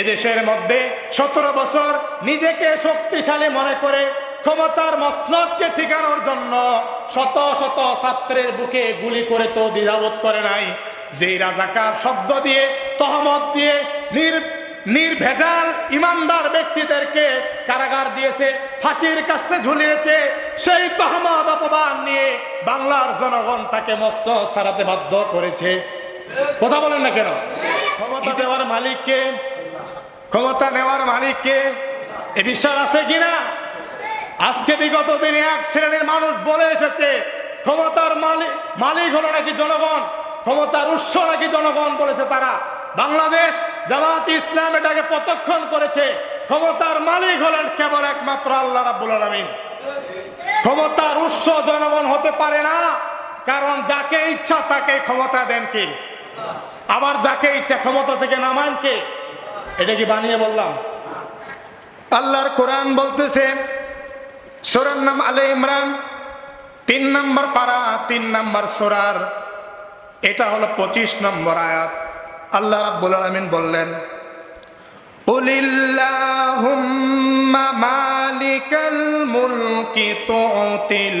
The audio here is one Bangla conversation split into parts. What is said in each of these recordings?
এদেশের মধ্যে সতেরো বছর নিজেকে শক্তিশালী মনে করে ক্ষমতার মসনদকে ঠিকানোর জন্য শত শত ছাত্রের বুকে গুলি করে তো দ্বিধাবোধ করে নাই। যেই রাজাকার শব্দ দিয়ে তহমত দিয়ে নির নির্ভেজাল ইমানদার ব্যক্তিদেরকে কারাগার দিয়েছে ফাঁসির কাছে ঝুলিয়েছে সেই তহমত অপমান নিয়ে বাংলার জনগণ তাকে মস্ত সারাতে বাধ্য করেছে। কথা বলেন না কেন? ক্ষমতা দেওয়ার মালিককে ক্ষমতা নেওয়ার মালিককে এ বিশ্বাস আছে কিনা? আজকে বিগত দিনে এক শ্রেণির মানুষ বলে এসেছে, ক্ষমতার মালিক মালিক হলো নাকি জনগণ? ক্ষমতার উৎস নাকি জনগণ বলেছে তারা। বাংলাদেশ জামাত ইসলাম এটাকে প্রত্যক্ষণ করেছে। ক্ষমতার মালিক হলেন কেবল একমাত্র আল্লাহ রাব্বুল আলামিন। ক্ষমতার উৎস জনগণ হতে পারে না, কারণ যাকে ইচ্ছা তাকে ক্ষমতা দেন কে? আবার যাকে ইচ্ছা ক্ষমতা থেকে নামান কে? এটা কি বানিয়ে বললাম? আল্লাহর কোরআন বলতেছে, সোরার নাম আলে ইমরান, তিন নম্বর পাড়া তিন নম্বর সোরার। এটা হলো পঁচিশ নম্বর আয়াত। আল্লাহ রাব্বুল আলমিন বললেন, উলিল্লাহুম্মা মালিকাল মুলকি তুতিল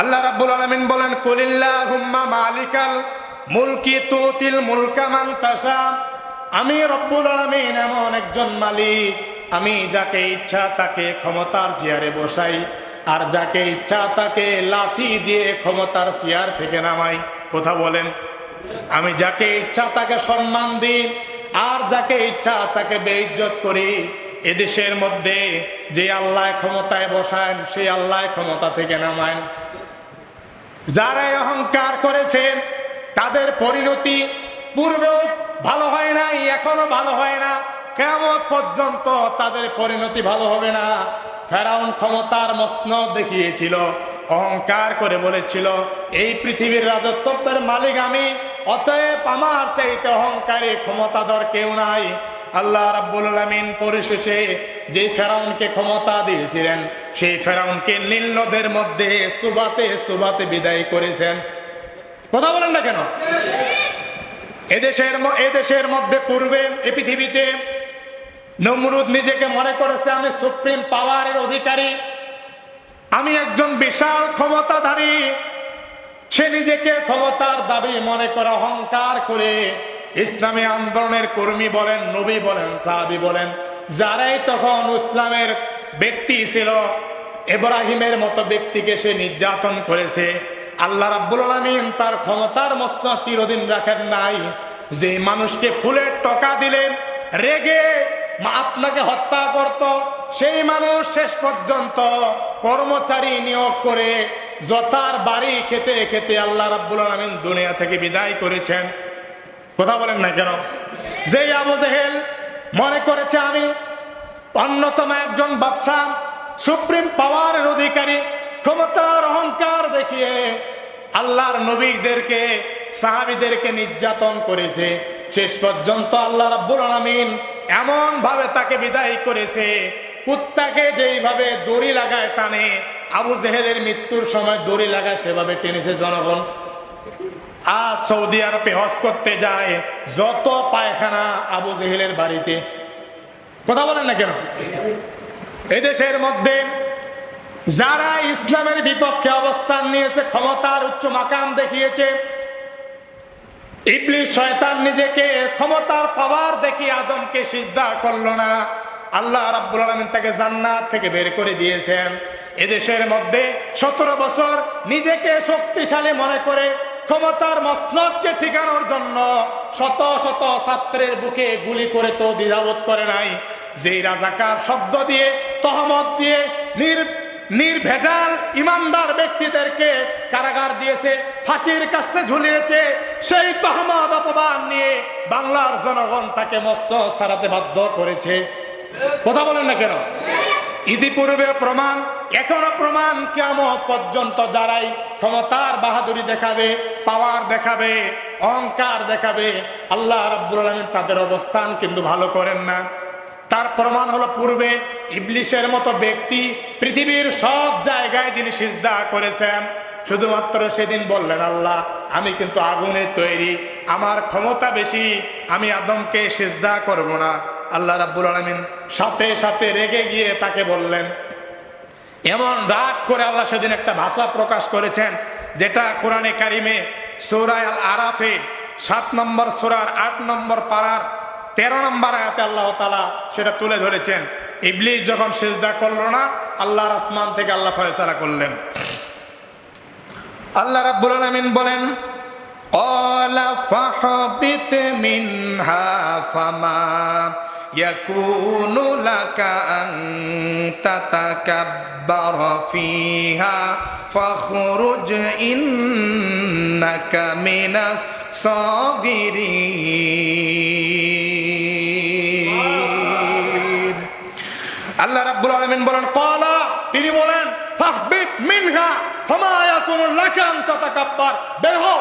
আল্লাহ রাব্বুল আলামিন বলেন, কুলিল্লাহুম্মা মালিকাল মুলকি তুতিল মুলকা মান তাশা। আমি রব্বুল আলামিন এমন একজন মালিক। আমি যাকে ইচ্ছা তাকে ক্ষমতার চেয়ারে বসাই, আর যাকে ইচ্ছা তাকে লাথি দিয়ে ক্ষমতার চেয়ার থেকে নামাই। কথা বলেন। আমি যাকে ইচ্ছা তাকে সম্মান দিই, আর যাকে ইচ্ছা তাকে বেইজ্জত করি। এদেশের মধ্যে যে আল্লাহ ক্ষমতায় বসান সেই আল্লাহ ক্ষমতা থেকে নামায়। যারা অহংকার করেছেন তাদের পরিণতি পূর্বেও ভালো হয় নাই, এখনও ভালো হয় না। কেমন পর্যন্ত তাদের পরিণতি ভালো হবে না। ফেরাউন ক্ষমতার মসনদ দেখিয়েছিল, অহংকার করে বলেছিল, এই পৃথিবীর রাজত্বের মালিক আমি, অতএব আমার চাইতে অহংকারী ক্ষমতাধর কেউ নাই। আল্লাহ রাব্বুল আলামিন পরিশেষে যে ফেরাউনকে ক্ষমতা দিয়েছিলেন, সেই ফেরাউনকে নীল নদের মধ্যে সুবাতে সুবাতে বিদায় করেছেন। কথা বলেন না কেন? এদেশের এদেশের মধ্যে পূর্বে এ পৃথিবীতে নমরুদ নিজেকে মনে করেছে, আমি সুপ্রিম পাওয়ারের অধিকারী। আমি একজন বিশাল ক্ষমতাধারী। সে নিজেকে ক্ষমতার দাবি মনে করে, অহংকার করে ইসলামী আন্দোলনের কর্মী বলেন, নবী বলেন, সাহাবি বলেন, যারাই তখন ইসলামের ব্যক্তি ছিল এব্রাহিমের মতো ব্যক্তিকে সে নির্যাতন করেছে, আল্লাহ রাব্বুল আলামিন তার ক্ষমতার মস্ত চিরদিন রাখেন নাই। যে মানুষকে ফুলের টকা দিলেন, রেগে আপনাকে হত্যা করত, সেই মানুষ শেষ পর্যন্ত কর্মচারী নিয়োগ করে যতার বাড়ি খেতে খেতে আল্লাহ রাব্বুল আলামিন দুনিয়া থেকে বিদায় করেছেন। কথা বলেন না কেন? যেই আবু জেহেল মনে করেছে আমি অন্যতম একজন বাদশাহ সুপ্রিম পাওয়ারের অধিকারী, ক্ষমতার অহংকার দেখিয়ে আল্লাহর নবীদেরকে, সাহাবিদেরকে নির্যাতন করেছে। শেষ পর্যন্ত আল্লাহ রাব্বুল আলামিন এমন ভাবে তাকে বিদায় করেছে, কুত্তাকে যেইভাবে দড়ি লাগায় টানে, আবু জেহেলের মৃত্যুর সময় দড়ি লাগায় সেভাবে টেনেছে জনগণ। আজ সৌদি আরবে হজ করতে যায়, যত পায়খানা আবু জেহেলের বাড়িতে। কথা বলেন না কেন? এদেশের মধ্যে যারা ইসলামের বিপক্ষে অবস্থান নিয়েছে, ক্ষমতার উচ্চ মাকাম দেখিয়েছে ইবলিশ শয়তান নিজেকে ক্ষমতার পাওয়ার দেখি আদমকে সিজদা করল না। আল্লাহ রাব্বুল আলামিন তাকে জান্নাত থেকে বের করে দিয়েছেন। এদেশের মধ্যে সতেরো বছর নিজেকে শক্তিশালী মনে করে ক্ষমতার মসনদকে ঠিকানোর জন্য শত শত ছাত্রের বুকে গুলি করে তো দ্বিধাবোধ করে নাই। যেই রাজাকার শব্দ দিয়ে, তহমত দিয়ে নির, নির্ভেজাল ইমানদার ব্যক্তিদেরকে কারাগার দিয়েছে, ফাঁসির কাছে ঝুলিয়েছে, সেই তহমদ অপমান নিয়ে বাংলার জনগণ তাকে মস্ত সারাতে বাধ্য করেছে। কথা বলেন না কেন? ইতিপূর্বে প্রমাণ, এখনও প্রমাণ কেমন পর্যন্ত যারাই ক্ষমতার বাহাদুরি দেখাবে পাওয়ার দেখাবে, অহংকার দেখাবে, আল্লাহ রাব্বুল আলামিন তাদের অবস্থান কিন্তু ভালো করেন না। তার প্রমাণ হলো পূর্বে ইবলিশের মতো ব্যক্তি পৃথিবীর সব জায়গায় যিনি সিজদা করেছেন, শুধুমাত্র সেদিন বললেন, আল্লাহ, আমি কিন্তু আগুনে তৈরি, আমার ক্ষমতা বেশি, আমি আদমকে সিজদা করব না। আল্লাহ রাব্বুল আলামিন সাথে সাথে রেগে গিয়ে তাকে বললেন এমন রাগ করে আল্লাহ সেদিন একটা ভাষা প্রকাশ করেছেন যেটা কোরআনে কারিমে সৌরায় আল আরাফে সাত নম্বর সুরার আট নম্বর পাড়ার তেরো নম্বর আয়াতে আল্লাহ তালা সেটা তুলে ধরেছেন ইবলিস যখন সেজদা করলো না আল্লাহর আসমান থেকে আল্লাহ ফয়সালা করলেন আল্লাহ রাব্বুল আলামিন বলেন قال فاهبط منها فما يكون لك أن تتكبر فيها فاخرج إنك من الصاغرين আল্লাহ রাব্বুল আলামিন বলেন কলা তিনি বলেন ফাহবিত মিনহা ফামা ইয়াকুনু লাকা আন তাতাকাব্বার বের হও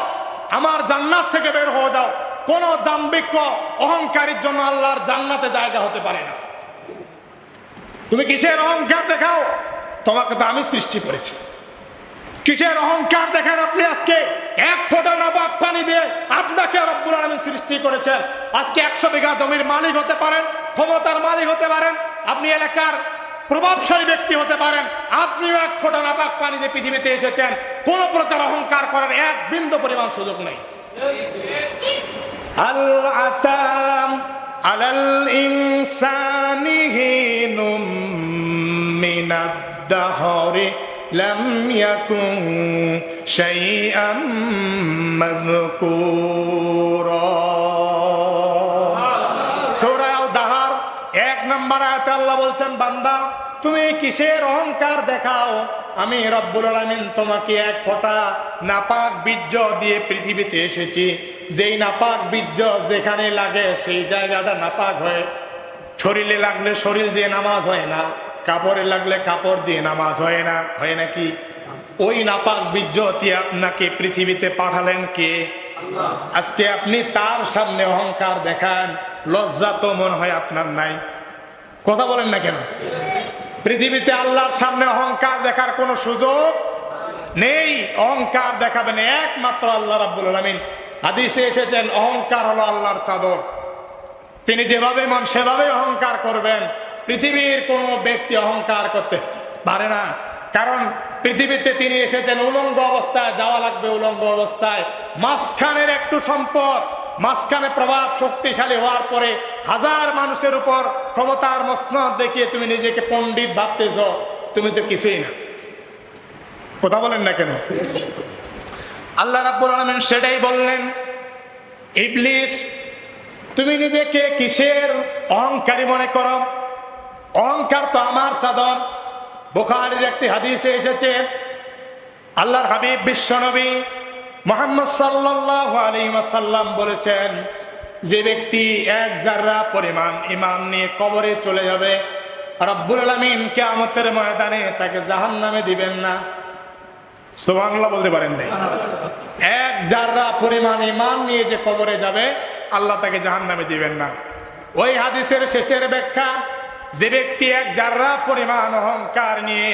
আমার জান্নাত থেকে বের হয়ে যাও কোন দাম্ভিক্য অহংকারীর জন্য আল্লাহর জান্নাতে জায়গা হতে পারে না। তুমি কিসের অহংকার দেখাও? তোমাকে তো আমি সৃষ্টি করেছি। কিসের অহংকার দেখেন আপনি আজকে? এক ফোঁটা নবাব পানি দিয়ে আপনাকে রব্বুল আলমী সৃষ্টি করেছেন। আজকে একশো বিঘা জমির মালিক হতে পারেন, ক্ষমতার মালিক হতে পারেন, আপনি এলাকার প্রভাবশালী ব্যক্তি হতে পারেন, আপনিও এক ফোঁটা নাপাক পানি দিয়ে পৃথিবীতে এসেছেন। কোন প্রকার অহংকার করার এক বিন্দু পরিমাণ সুযোগ নেই। আলাল ইনসানি হিনুম মিনাদ দাহরি লাম ইয়াকুন শাইআম মাযকুরা। সূরা আল দাহার এক নম্বর আয়াতে আল্লাহ বলছেন, বান্দা, তুমি কিসের অহংকার দেখাও? আমি রব্বুল আলামিন তোমাকে এক ফোঁটা নাপাক বীর্য দিয়ে পৃথিবীতে এসেছি। যেই নাপাক বীর্য যেখানে লাগে সেই জায়গাটা নাপাক হয়ে শরীরে লাগলে শরীর দিয়ে নামাজ হয় না কাপড়ে লাগলে কাপড় দিয়ে নামাজ হয় না হয় নাকি ওই নাপাক বীর্য দিয়ে আপনাকে পৃথিবীতে পাঠালেন কে? আজকে আপনি তার সামনে অহংকার দেখান লজ্জা তো মনে হয় আপনার নাই। কথা বলেন না কেন? পৃথিবীতে আল্লাহর সামনে অহংকার দেখার কোনো সুযোগ নেই। অহংকার দেখাবেন একমাত্র আল্লাহ রাব্বুল আলামিন। হাদিসে এসেছেন, অহংকার হলো আল্লাহর চাদর। তিনি যেভাবে মন সেভাবে অহংকার করবেন। পৃথিবীর কোনো ব্যক্তি অহংকার করতে পারে না। কারণ পৃথিবীতে তিনি এসেছেন উলঙ্গ অবস্থায়, যাওয়া লাগবে উলঙ্গ অবস্থায়। মাঝখানের একটু সম্পদ, মাঝখানে প্রভাব শক্তিশালী হওয়ার পরে হাজার মানুষের উপর ক্ষমতার মসনদ দেখিয়ে তুমি নিজেকে পণ্ডিত ভাবতেছ। তুমি তো কিছুই না। কথা বলেন না কেন? আল্লাহ রাব্বুল আলামিন সেটাই বললেন ইবলিশ তুমি নিজেকে কিসের অহংকারী মনে করো? অহংকার তো আমার চাদর। বোখারির একটি হাদিসে এসেছে, আল্লাহর হাবিব বিশ্বনবী মোহাম্মদ সাল্লাল্লাহু আলাইহি ওয়াসাল্লাম বলেছেন, যে ব্যক্তি এক জাররা পরিমাণ ইমান নিয়ে কবরে চলে যাবে, রব্বুল আলামিন কিয়ামতের ময়দানে তাকে জাহান্নামে দিবেন না। সুবহানাল্লাহ বলতে পারেন এক জাররা পরিমাণ ইমান নিয়ে যে কবরে যাবে, আল্লাহ তাকে জাহান নামে দিবেন না। ওই হাদিসের শেষের ব্যাখ্যা, যে ব্যক্তি এক জাররা পরিমাণ অহংকার নিয়ে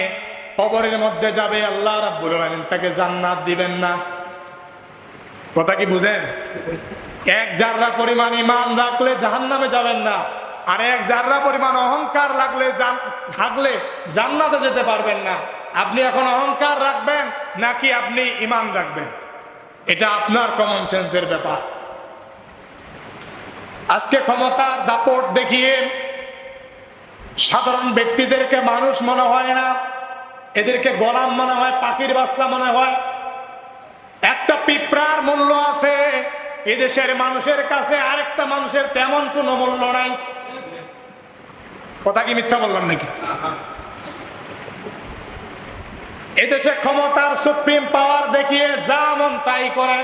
কবরের মধ্যে যাবে, আল্লাহ রাব্বুল আলামিন তাকে জান্নাত দিবেন না। কথা কি বুঝেন? এক জাররা পরিমাণ ইমান রাখলে জাহান নামে যাবেন না, আর এক জাররা পরিমাণ অহংকার লাগলে থাকলে জান্নাতে যেতে পারবেন না। আপনি এখন অহংকার রাখবেন নাকি আপনি ইমান রাখবেন? এটা আপনার কমন সেন্সের ব্যাপার। আজকে ক্ষমতার দাপট দেখিয়ে সাধারণ ব্যক্তিদেরকে মানুষ মনে হয় না, এদেরকে গোলাম মনে হয়, পাখির বাচ্চা মনে হয়। একটা পিঁপড়ার মূল্য আছে, এদেশের মানুষের কাছে আরেকটা মানুষের তেমন কোনো মূল্য নাই। কথা কি মিথ্যা বললাম নাকি? এদেশে ক্ষমতার সুপ্রিম পাওয়ার দেখিয়ে যা মন তাই করে